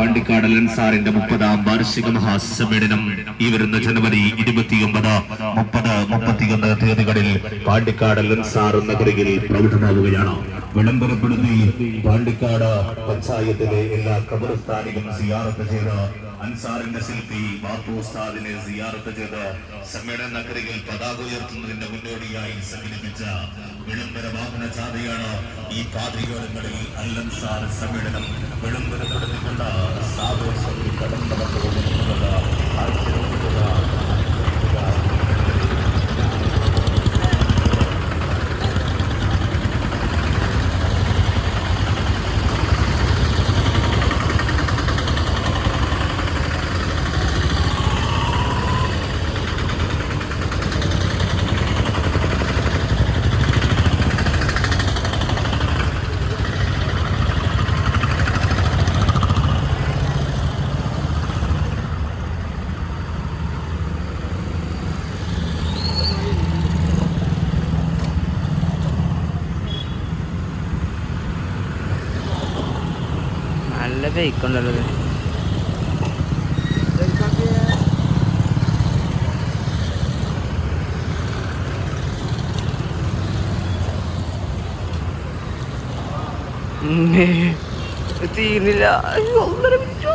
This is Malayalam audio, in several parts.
പാണ്ടിക്കാട് സാറിന്റെ മുപ്പതാം വാർഷിക മഹാസമ്മേളനം ഈ വരുന്ന ജനുവരി ഇരുപത്തിയൊമ്പത് മുപ്പത് മുപ്പത്തിയൊന്ന് തീയതികളിൽ പാണ്ടിക്കാട് സാർ നഗരിയിൽ പ്രകടമാവുകയാണ് വിളംബരപ്പെടുത്തി പാണ്ടിക്കാട് പഞ്ചായത്തിലെ എല്ലാ കബറസ്ഥാനികളും സിയാറത്ത് ചെയ്ത് അൻസാറിന്റെ ശില്പി ബാപ്പു ഉസ്താദിനെ സിയാറത്ത് ചെയ്ത് സമ്മേളന നഗരിയിൽ പതാക ഉയർത്തുന്നതിന്റെ മുന്നോടിയായി സംഘടിപ്പിച്ച വിളംബര വാഹന ജാഥയാണ് ഈ പാതിയോളങ്ങളിൽ അല്ലൻസാർ സമ്മേളനം വിളംബരപ്പെടുത്തിക്കൊണ്ട് നല്ല ബൈക്കുണ്ടല്ലോ ഉണ്ടല്ലോ തീർന്നില്ല. ഒന്നര മിനിറ്റോ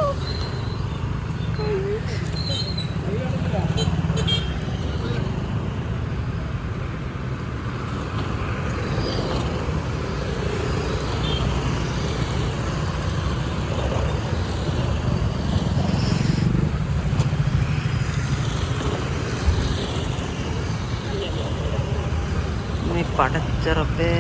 പടച്ചിറപ്പേ